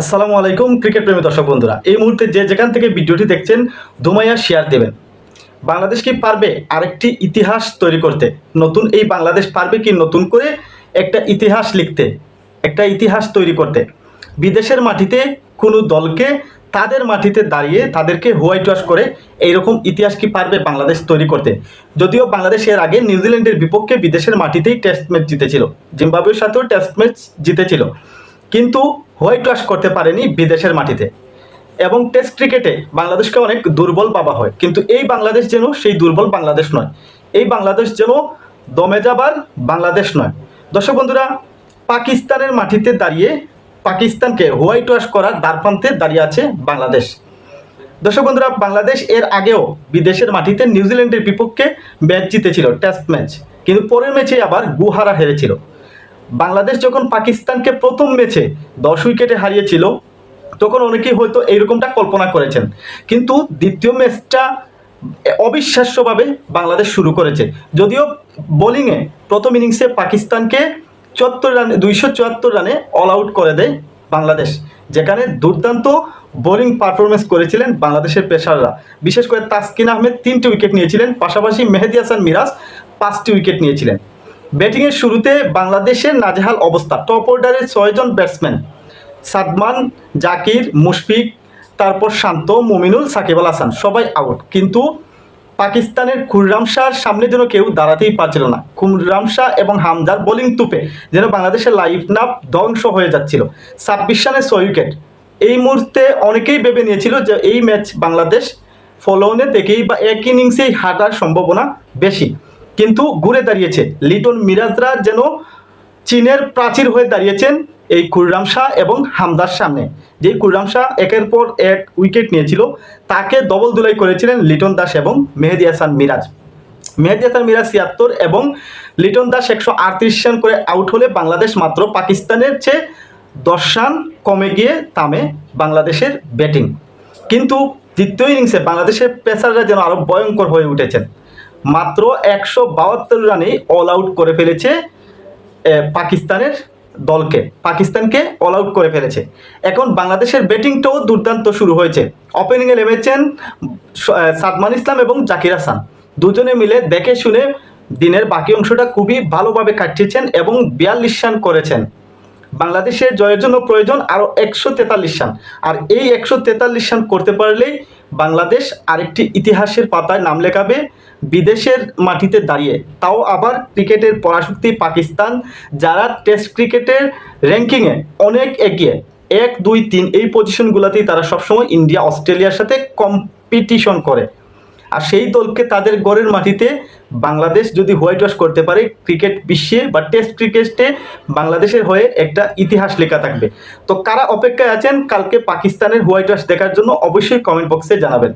আসসালামু আলাইকুম ক্রিকেট প্রেমী দর্শক বন্ধুরা। এই মুহূর্তে যে যেখান থেকে ভিডিওটি দেখছেন, ধুমাইয়া শেয়ার দেবেন। বাংলাদেশ কি পারবে আরেকটি ইতিহাস তৈরি করতে? নতুন এই বাংলাদেশ পারবে কি নতুন করে একটা ইতিহাস লিখতে, একটা ইতিহাস তৈরি করতে? বিদেশের মাটিতে কোনো দলকে তাদের মাটিতে দাঁড়িয়ে তাদেরকে হোয়াইট ওয়াশ করে এইরকম ইতিহাস কি পারবে বাংলাদেশ তৈরি করতে? যদিও বাংলাদেশ এর আগে নিউজিল্যান্ডের বিপক্ষে বিদেশের মাটিতেই টেস্ট ম্যাচ জিতেছিল। জিম্বাবুয়ের সাথেও টেস্ট ম্যাচ জিতেছিল। কিন্তু হোয়াইট ওয়াশ করতে পারেনি বিদেশের মাটিতে। এবং টেস্ট ক্রিকেটে বাংলাদেশকে অনেক দুর্বল পাবা হয়। কিন্তু এই বাংলাদেশ যেন সেই দুর্বল বাংলাদেশ নয়। এই বাংলাদেশ যেন দমে যাবার বাংলাদেশ নয়। দর্শক বন্ধুরা, পাকিস্তানের মাটিতে দাঁড়িয়ে পাকিস্তানকে হোয়াইট ওয়াশ করার দ্বারপ্রান্তে দাঁড়িয়ে আছে বাংলাদেশ। দর্শক বন্ধুরা, বাংলাদেশ এর আগেও বিদেশের মাটিতে নিউজিল্যান্ডের বিপক্ষে ম্যাচ জিতেছিল, টেস্ট ম্যাচ। কিন্তু পরের ম্যাচে আবার গুহারা হেরেছিল। বাংলাদেশ যখন পাকিস্তানকে প্রথম ম্যাচে দশ উইকেটে হারিয়েছিল, তখন অনেকেই হয়তো এইরকমটা কল্পনা করেছেন। কিন্তু দ্বিতীয় ম্যাচটা অবিশ্বাস্যভাবে বাংলাদেশ শুরু করেছে। যদিও বোলিংয়ে প্রথম ইনিংসে পাকিস্তানকে চুয়াত্তর রানে, দুইশো চুয়াত্তর রানে অল আউট করে দেয় বাংলাদেশ। যেখানে দুর্দান্ত বোলিং পারফরমেন্স করেছিলেন বাংলাদেশের পেশাররা বিশেষ করে তাসকিন আহমেদ তিনটি উইকেট নিয়েছিলেন, পাশাপাশি মেহেদি হাসান মিরাজ পাঁচটি উইকেট নিয়েছিলেন। ব্যাটিংয়ের শুরুতে বাংলাদেশের নাজেহাল অবস্থা। টপ অর্ডারের ছয়জন ব্যাটসম্যান সাদমান, জাকির, মুশফিক, তারপর শান্ত, মুমিনুল, সাকিব আল হাসান, সবাই আউট কিন্তু পাকিস্তানের খুররাম শাহর সামনে যেন কেউ দাঁড়াতেই পারছিল না। খুররাম শাহ এবং হামদার বোলিং তুপে যেন বাংলাদেশের লাইফ নাপ ধ্বংস হয়ে যাচ্ছিল। ছাব্বিশ রানে ছয় উইকেট এই মুহূর্তে অনেকেই ভেবে নিয়েছিল যে এই ম্যাচ বাংলাদেশ ফলোনে দেখেই বা এক ইনিংসেই হাঁটার সম্ভাবনা বেশি। কিন্তু ঘুরে দাঁড়িয়েছে। লিটন মিরাজরা যেন চীনের প্রাচীর হয়ে দাঁড়িয়েছেন এই কুররাম শাহ এবং হামদার সামনে। যে কুররাম শাহ একের পর এক উইকেট নিয়েছিল, তাকে ডবল দুলাই করেছিলেন লিটন দাস এবং মেহেদি হাসান মিরাজ। মেহেদি হাসান মিরাজ ছিয়াত্তর এবং লিটন দাস একশো আটত্রিশ রান করে আউট হলে বাংলাদেশ মাত্র পাকিস্তানের চেয়ে দশ রান কমে গিয়ে তামে বাংলাদেশের ব্যাটিং কিন্তু দ্বিতীয় ইনিংসে বাংলাদেশের পেসাররা যেন আরও ভয়ঙ্কর হয়ে উঠেছেন। মাত্র একশো বাহাত্তর রানে অল আউট করে ফেলেছে পাকিস্তানের দলকে। পাকিস্তানকে অল আউট করে ফেলেছে। এখন বাংলাদেশের ব্যাটিংটাও দুর্দান্ত শুরু হয়েছে। ওপেনিংয়ে নেমেছেন সাদমান ইসলাম এবং জাকির হাসান। দুজনে মিলে দেখে শুনে দিনের বাকি অংশটা খুবই ভালোভাবে কাটিয়েছেন এবং বিয়াল্লিশ রান করেছেন। বাংলাদেশের জয়ের জন্য প্রয়োজন আরও একশো তেতাল্লিশ রান। আর এই একশো তেতাল্লিশ রান করতে পারলেই বাংলাদেশ আরেকটি ইতিহাসের পাতায় নাম লেখাবে, বিদেশের মাটিতে দাঁড়িয়ে। তাও আবার ক্রিকেটের পরাশক্তি পাকিস্তান, যারা টেস্ট ক্রিকেটের র্যাঙ্কিংয়ে অনেক এগিয়ে। এক, দুই, তিন এই পজিশনগুলোতেই তারা সবসময় ইন্ডিয়া, অস্ট্রেলিয়ার সাথে কম্পিটিশন করে। আর সেই দলকে তাদের গড়ের মাটিতে বাংলাদেশ যদি হোয়াইট ওয়াশ করতে পারে ক্রিকেট বিশ্বে বা টেস্ট ক্রিকেটে বাংলাদেশের হয়ে একটা ইতিহাস লেখা থাকবে। তো কারা অপেক্ষায় আছেন? কালকে পাকিস্তানের হোয়াইট ওয়াশ দেখার জন্য অবশ্যই কমেন্ট বক্সে জানাবেন।